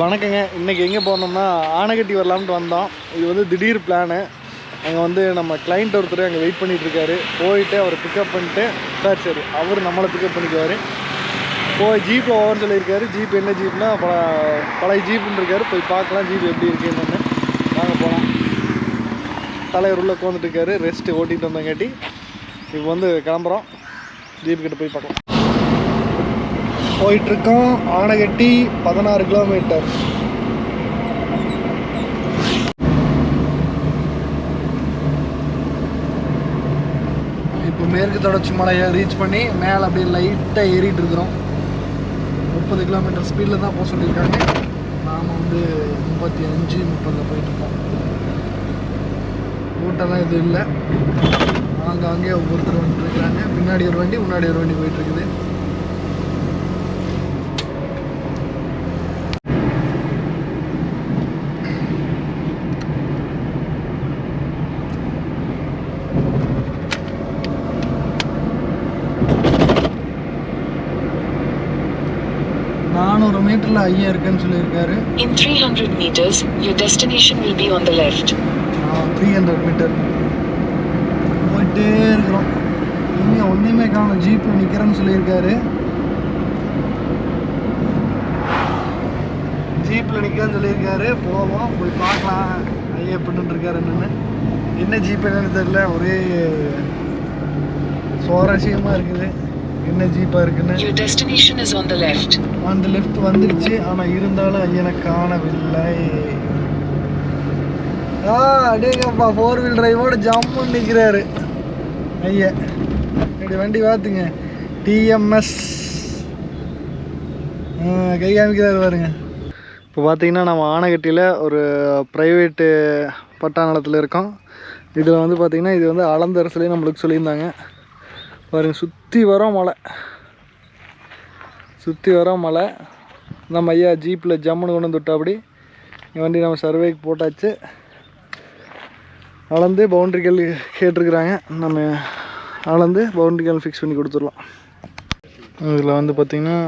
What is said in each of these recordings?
வணக்கங்க. இன்றைக்கி எங்கே போனோம்னா ஆனைக்கட்டி வரலாம்னு வந்தோம். இது வந்து திடீர் பிளானு அங்கே வந்து நம்ம கிளைண்ட் ஒருத்தர் அங்கே வெயிட் பண்ணிகிட்ருக்காரு போயிட்டு அவரை பிக்கப் பண்ணிட்டு சார் சரி அவர் நம்மளை பிக்கப் பண்ணிக்குவார். போய் ஜீப்பில் ஓவர் சொல்லியிருக்காரு. ஜீப் என்ன ஜீப்னா பல பழைய ஜீப்புன்னு இருக்காரு. போய் பார்க்கலாம் ஜீப் எப்படி இருக்குன்னு நாங்கள் போகலாம் தலைவர் உள்ளே உட்காந்துட்டு இருக்காரு. ரெஸ்ட்டு ஓட்டிகிட்டு வந்தங்காட்டி இப்போ வந்து கிளம்புறோம். ஜீப்கிட்ட போய் பார்க்கலாம். போயிட்டுருக்கோம். ஆனைகட்டி பதினாறு கிலோமீட்டர். இப்போ மேற்கு தொடர்ச்சி மலையை ரீச் பண்ணி மேலே அப்படியே லைட்டாக ஏறிட்டு இருக்கிறோம். முப்பது கிலோமீட்டர் ஸ்பீடில் தான் போக சொல்லியிருக்காங்க. நாம் வந்து முப்பத்தி அஞ்சு முப்பதில் போயிட்டுருக்கோம். கூட்டம்லாம் எதுவும் இல்லை. ஆங்காங்கே ஒவ்வொருத்தர் வந்துட்டு இருக்கிறாங்க பின்னாடி ஒரு வண்டி முன்னாடி ஒரு வண்டி போயிட்டுருக்குது இருக்குது நானூறு மீட்டரில் ஐயா இருக்குன்னு சொல்லியிருக்காரு. In 300 meters, your destination will be on the left. Three hundred metre போயிட்டே இருக்கிறோம். இங்கே ஒன்றுமே காணும். ஜீப்பில் நிற்கிறேன்னு சொல்லியிருக்காரு. ஜீப்பில் நிற்கிறேன்னு சொல்லியிருக்காரு. போவோம். போய் பார்க்கலாம். ஐயா எப்படின்னு இருக்காரு என்னன்னு. என்ன ஜீப் என்னன்னு தெரியல. ஒரே சுவாரஸ்யமாக இருக்குது. என்ன ஜீப்பாக இருக்குன்னு? Your destination is on the left. அந்த லெஃப்ட் வந்துருச்சு ஆனால் இருந்தாலும் ஐயனை காணவில்லை. ஆ அடேங்கப்பா ஃபோர் வீல் டிரைவோட ஜம்முன்னு நிற்கிறாரு ஐயா இப்படி வண்டி பார்த்துங்க டிஎம்எஸ் கை காமிக்கிறாரு பாருங்க. இப்போ பார்த்தீங்கன்னா நம்ம ஆனைக்கட்டியில் ஒரு ப்ரைவேட்டு பட்டாநிலத்தில் இருக்கோம். இதில் வந்து பார்த்திங்கன்னா இது வந்து அளந்தரசுலேயே நம்மளுக்கு சொல்லியிருந்தாங்க. பாருங்க சுற்றி வரோம் மலை. சுற்றி வரோம் மலை. நம்ம ஐயா ஜீப்பில் ஜம்முன்னு கொண்டு வந்து விட்டாப்படி வண்டி நம்ம சர்வேக்கு போட்டாச்சு. அளந்து பவுண்ட்ரிகள் கேட்டிருக்கிறாங்க. நம்ம அளந்து பவுண்ட்ரிகள் ஃபிக்ஸ் பண்ணி கொடுத்துடலாம். இதில் வந்து பார்த்திங்கன்னா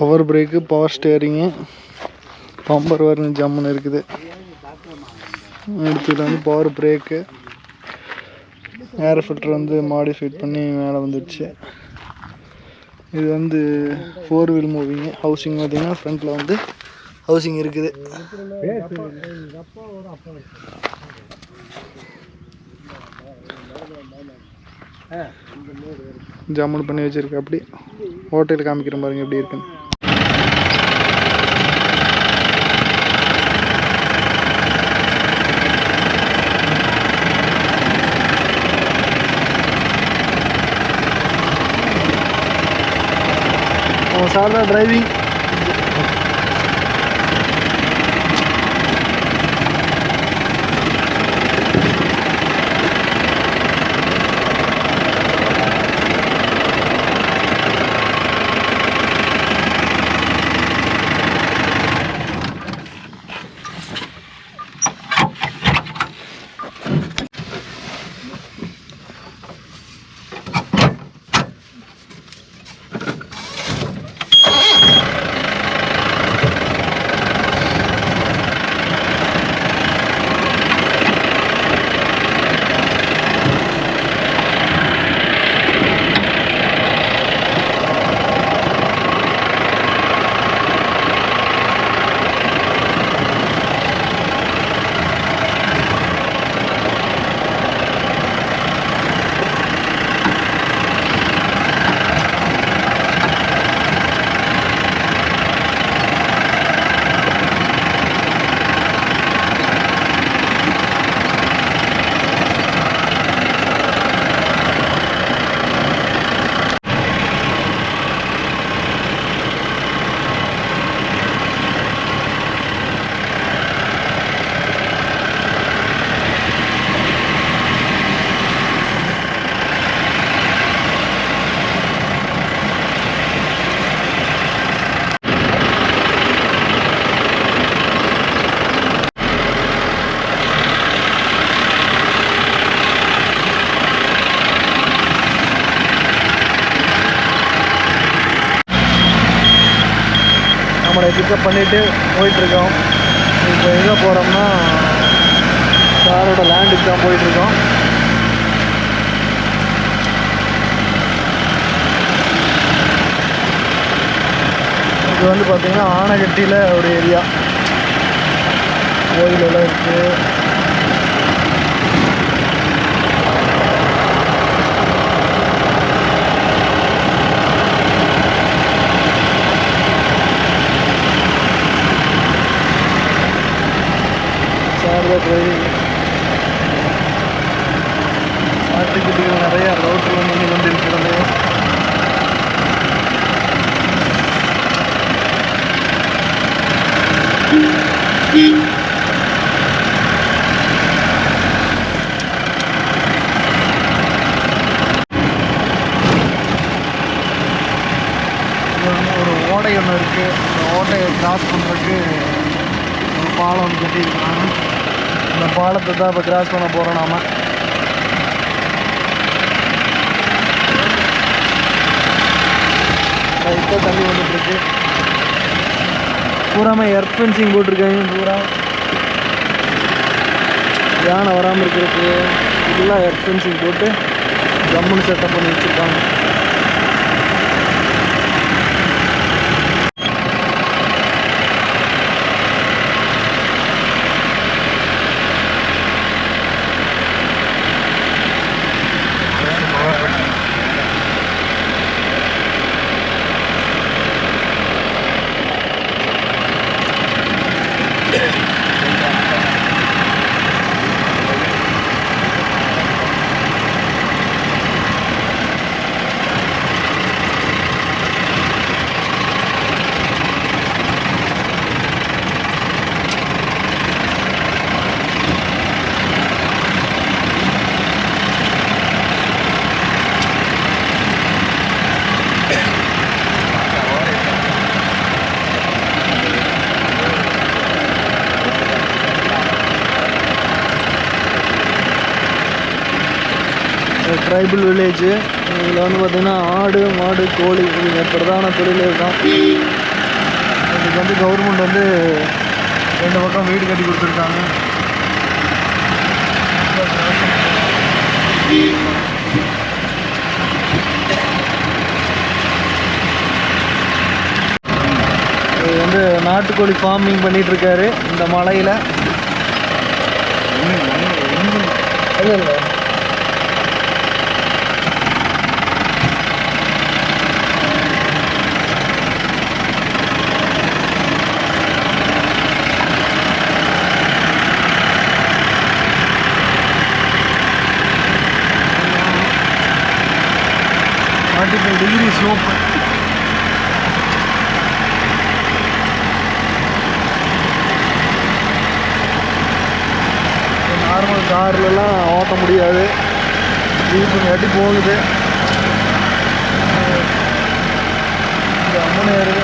power brake power steering bumper வரணும் ஜம்முன்னு இருக்குது. அடுத்தது வந்து பவர் பிரேக்கு ஏர் ஃபில்டர் வந்து மாடிஃபைட் பண்ணி மேலே வந்துடுச்சு. இது வந்து ஃபோர் வீல் மூவிங்கு ஹவுசிங் பார்த்தீங்கன்னா ஃப்ரண்ட்டில் வந்து ஹவுசிங் இருக்குது. ஜாமுன் பண்ணி வச்சிருக்க அப்படி. ஹோட்டல் காமிக்கிற பாருங்க எப்படி இருக்குன்னு. அவன் சாதா நம்மளை பிக்கப் பண்ணிவிட்டு போயிட்டுருக்கோம். இப்போ எங்கே போகிறோம்னா சாரோட லேண்டுக்கு தான் போயிட்டுருக்கோம். இது வந்து பார்த்திங்கன்னா ஆனகட்டியில் ஒரு ஏரியா கோயிலெல்லாம் இருக்குது சாரதா டிரைவிங் ஆட்டுக்குட்டிகள் நிறைய ரோட்டில் வந்து கொண்டிருக்கிறது இது வந்து ஒரு ஓடை ஒன்று இருக்குது அந்த ஓட்டையை கிராஸ் பண்ணுறதுக்கு ஒரு பாலம் ஒன்று கட்டியிருக்காங்க இந்த பாலத்தை தான் இப்போ கிராஸ் பண்ண போகிறோம் நாம். லைட்டாக தண்ணி வந்துட்டுருக்கு. பூராமல் எர்த் ஃபென்சிங் போட்டிருக்காங்க பூரா. யானை வராமல் இருக்கிறதுக்கு ஃபுல்லாக எர்த் ஃபென்சிங் போட்டு ஜம்முன்னு செட்டப் பண்ணி வச்சுருக்காங்க. ட்ரைபல் வில்லேஜ் இதில் வந்து பார்த்திங்கன்னா ஆடு மாடு கோழி இது பிரதான தொழிலே தான் இதுக்கு வந்து கவர்மெண்ட் வந்து ரெண்டு பக்கம் வீடு கட்டி கொடுத்துருக்காங்க. இது வந்து நாட்டுக்கோழி ஃபார்மிங் பண்ணிட்டு இருக்காரு இந்த மலையில். இல்லை இல்லை. கார்லலாம் ஓட்ட முடியாது. ஜீப்பு கட்டி போகுது. அம்மன் ஏறுது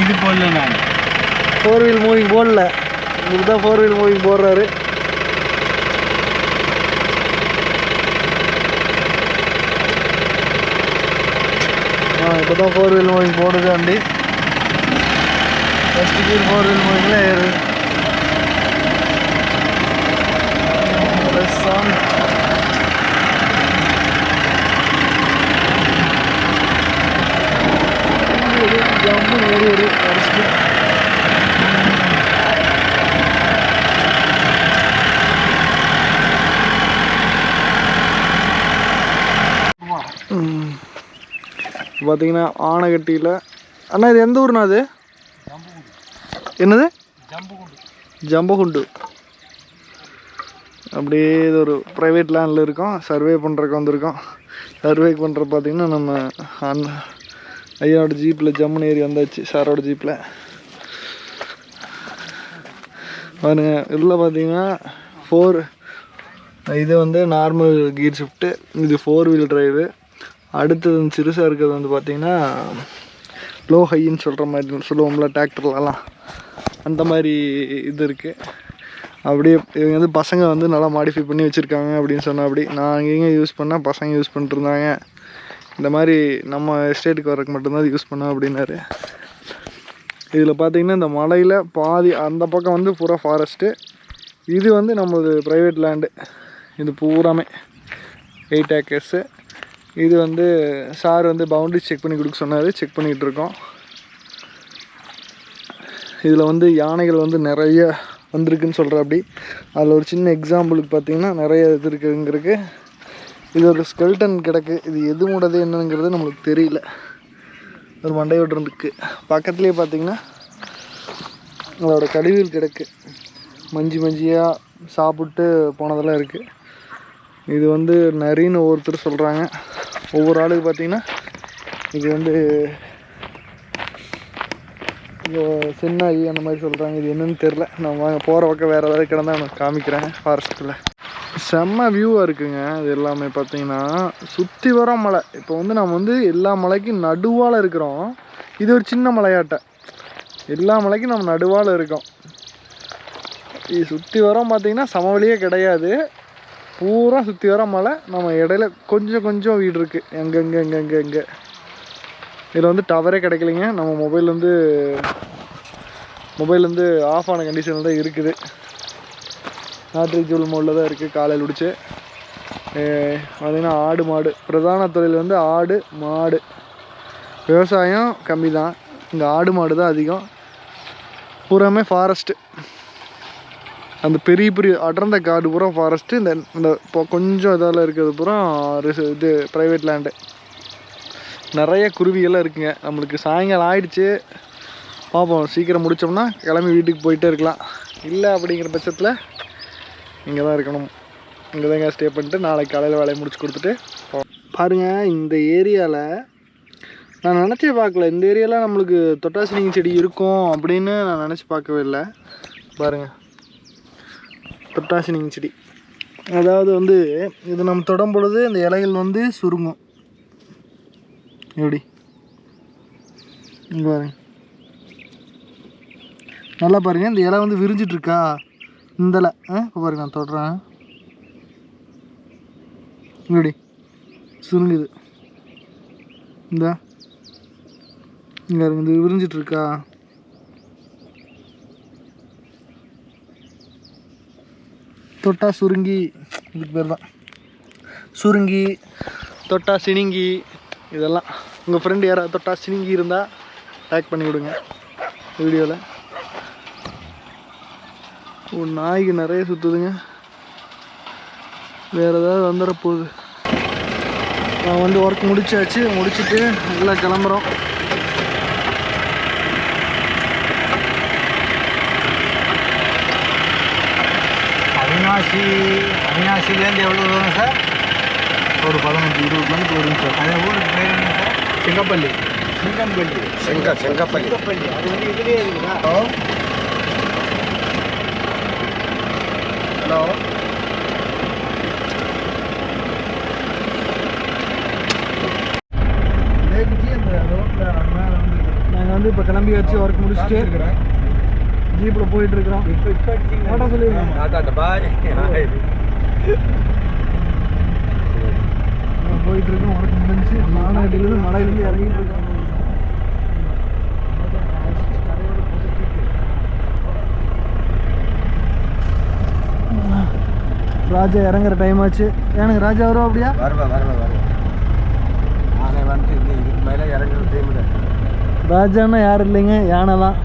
இது போடல நான் ஃபோர் வீல் மூவிங் போடல. தான் ஃபோர் வீல் மூவிங் போடுறாரு. ஆ இப்போ தான் ஃபோர் வீல் மூவிங் போடுது வண்டி ஃபஸ்ட்டு கீர் ஃபோர் வீல் மூவிங்கில் ஏறு சாங் ஜம்மு ஏறி இப்போ பார்த்தீங்கன்னா ஆனைக்கட்டியில் அண்ணா இது எந்த ஊர்ண்ணா அது என்னது? ஜம்பகுண்டு. அப்படியே இது ஒரு ப்ரைவேட் லேண்டில் இருக்கோம். சர்வே பண்ணுறக்கு வந்திருக்கோம். சர்வே பண்ணுற பார்த்தீங்கன்னா நம்ம அண்ணன் ஐயாவோட ஜீப்பில் ஜம்முன்னு ஏறி வந்தாச்சு சாரோட ஜீப்பில் பாருங்க இதில் பார்த்தீங்கன்னா ஃபோர் இது வந்து நார்மல் கீர் ஷிஃப்ட்டு இது ஃபோர் வீல் ட்ரைவு அடுத்தது வந்து சிறுசாக இருக்கிறது வந்து பார்த்தீங்கன்னா லோ ஹைன்னு சொல்கிற மாதிரி சொல்லுவோம்ல டிராக்டர்லலாம். அந்த மாதிரி இது இருக்குது அப்படியே இவங்க வந்து பசங்க வந்து நல்லா மாடிஃபை பண்ணி வச்சுருக்காங்க அப்படின்னு சொன்னா அப்படி நான் எங்கேயும் யூஸ் பண்ணால் பசங்க யூஸ் பண்ணிட்டுருந்தாங்க. இந்த மாதிரி நம்ம எஸ்டேட்டுக்கு வரக்கு மட்டும்தான் அது யூஸ் பண்ணோம் அப்படின்னாரு. இதில் பார்த்தீங்கன்னா இந்த மலையில் பாதி அந்த பக்கம் வந்து பூரா ஃபாரஸ்ட்டு இது வந்து நம்மளது ப்ரைவேட் லேண்டு இது பூராமே. எயிட் ஏக்கர்ஸு இது வந்து சார் வந்து பவுண்டரி செக் பண்ணி கொடுக்க சொன்னார். செக் பண்ணிகிட்டு இருக்கோம். இதில் வந்து யானைகள் வந்து நிறைய வந்திருக்குன்னு சொல்கிற அப்படி. அதில் ஒரு சின்ன எக்ஸாம்பிளுக்கு பார்த்தீங்கன்னா நிறைய இது இருக்குங்கிறதுக்கு இது ஒரு ஸ்கெல்டன் கிடக்கு. இது எது மூடது என்னங்கிறது நம்மளுக்கு தெரியல. ஒரு மண்டையோடு இருக்கு. பக்கத்துலேயே பார்த்தீங்கன்னா அதோட கழிவுகள் கிடக்கு. மஞ்சி மஞ்சியாக சாப்பிட்டு போனதெல்லாம் இருக்குது இது வந்து நரின்னு ஒவ்வொருத்தர் சொல்கிறாங்க ஒவ்வொரு ஆளுக்கு பார்த்தீங்கன்னா இது வந்து இது சென்னாயி அந்த மாதிரி சொல்கிறாங்க இது என்னன்னு தெரில நான் வாங்க போகிற பக்கம் வேறு ஏதாவது கிடந்தா நான் காமிக்கிறேன் ஃபாரஸ்ட்டில் செம்ம வியூவாக இருக்குங்க இது எல்லாமே பார்த்தீங்கன்னா சுற்றி வர மலை. இப்போ வந்து நம்ம வந்து எல்லா மலைக்கும் நடுவால் இருக்கிறோம். இது ஒரு சின்ன மலையாட்டை. எல்லா மலைக்கும் நம்ம நடுவால் இருக்கோம். இது சுற்றி வரோம் பார்த்தீங்கன்னா சமவெளியே கிடையாது. பூரா சுற்றி வர மலை நம்ம இடையில கொஞ்சம் கொஞ்சம் வீடு இருக்குது எங்கெங்கே எங்கெங்கே எங்கே இதில் வந்து டவரே கிடைக்கலைங்க. நம்ம மொபைல் வந்து மொபைல் வந்து ஆஃப் ஆன கண்டிஷனில் தான் இருக்குது. நாட்டு ஜூல் மோடில் தான் இருக்குது காலையில் பிடிச்சி பார்த்தீங்கன்னா ஆடு மாடு. பிரதான தொழில் வந்து ஆடு மாடு. விவசாயம் கம்மி தான் இங்கே ஆடு மாடு தான் அதிகம். பூராமே ஃபாரஸ்ட்டு அந்த பெரிய பெரிய அடர்ந்த காடு பூரா ஃபாரஸ்ட்டு இந்த இந்த இப்போ கொஞ்சம் இதால் இருக்கிறது பூரா இது ப்ரைவேட் லேண்டு நிறைய குருவியெல்லாம் இருக்குங்க. நம்மளுக்கு சாயங்காலம் ஆயிடுச்சு. பார்ப்போம் சீக்கிரம் முடித்தோம்னா கிளம்பி வீட்டுக்கு போயிட்டே இருக்கலாம். இல்லை அப்படிங்கிற பட்சத்தில் இங்கே தான் இருக்கணும். இங்கே தாங்க ஸ்டே பண்ணிட்டு நாளைக்கு காலையில் வேலையை முடிச்சு கொடுத்துட்டு பாருங்கள் இந்த ஏரியாவில் நான் நினச்சே பார்க்கல. இந்த ஏரியாவில் நம்மளுக்கு தொட்டாசினிங்க செடி இருக்கும் அப்படின்னு நான் நினச்சி பார்க்கவே இல்லை. பாருங்கள் பிரட்டாசினிங் செடி. அதாவது வந்து இது நம்ம தொடும் பொழுது இந்த இலைகள் வந்து சுருங்கும். எப்படி? இங்கே பாருங்க. நல்லா பாருங்க இந்த இலை வந்து விரிஞ்சிட்டு இருக்கா இந்த இலை. ஆ இப்போ பாருங்க நான் தொடுறேன். எப்படி? சுருங்குது. இந்த. இங்கே பாருங்க இது விரிஞ்சிட்ருக்கா? தொட்டா சுருங்கி இதுக்கு பேர் தான். சுருங்கி தொட்டா சினிங்கி இதெல்லாம். உங்கள் ஃப்ரெண்டு யாராவது தொட்டா சினிங்கி இருந்தால் டேக் பண்ணி விடுங்க. வீடியோவில் ஒரு நாய்க்கு நிறைய சுற்றுதுங்க வேறு ஏதாவது வந்துட போகுது. நான் வந்து ஒர்க் முடிச்சாச்சு முடிச்சுட்டு நல்லா கிளம்புறோம். அவினாசி அவினாசிலேருந்து எவ்வளோ தூரம் சார்? ஒரு பதினஞ்சு இருபது மணிக்கு வருங்க சார் அந்த ஊருக்கு பேர் என்ன சார்? செங்கப்பள்ளி. சிங்கம்பள்ளி செங்க செங்கப்பள்ளி. சிங்கப்பள்ளி. அது வந்து இதுலேயே இருக்குதா? ஹலோ? நாங்கள் வந்து இப்போ கிளம்பி வச்சு ஒர்க் முடிச்சுட்டு ஜீப்பில் போயிட்டு இருக்கிறோம் இப்போ இப்போ அடிச்சிங்க. டாடா சொல்லிடுங்க போயிட்டு இருக்கோம் ஒர்க் முடிஞ்சு மாநாட்டிலேருந்து மலையிலேருந்து இறங்கிட்டு இருக்கோம் ராஜா இறங்குற டைம் ஆச்சு. எனக்கு ராஜா வரும் அப்படியா? வருவா வருவா வருவா. நானே வந்து இந்த இதுக்கு மேலே இறங்குற டைமில் ராஜான்னா யாரும் இல்லைங்க? யானை தான்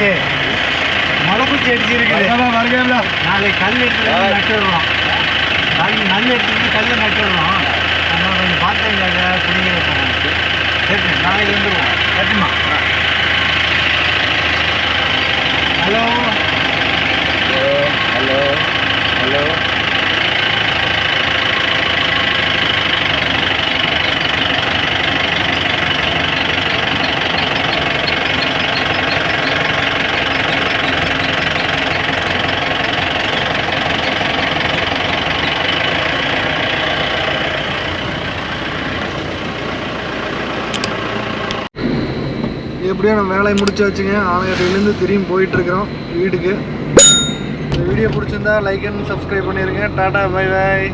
அழகே மலைக்குச்சி அடிச்சிருக்குது நாளைக்கு கல் எடுத்து நட்டுடுறோம் கல் நல் எடுத்து கல் நட்டுடுறோம் அதனால கொஞ்சம் பார்த்தீங்க குடிக்கிற சரி நாளைக்கு வந்துடுவோம் சரிம்மா ஹலோ ஹலோ ஹலோ. எப்படியோ நம்ம வேலையை முடிச்சாச்சுங்க ஆலங்கட்டிலேருந்து திரும்பி போயிட்டுருக்குறோம் வீட்டுக்கு. இந்த வீடியோ பிடிச்சிருந்தா லைக் அண்ட் சப்ஸ்கிரைப் பண்ணிடுங்க டாடா பை பாய்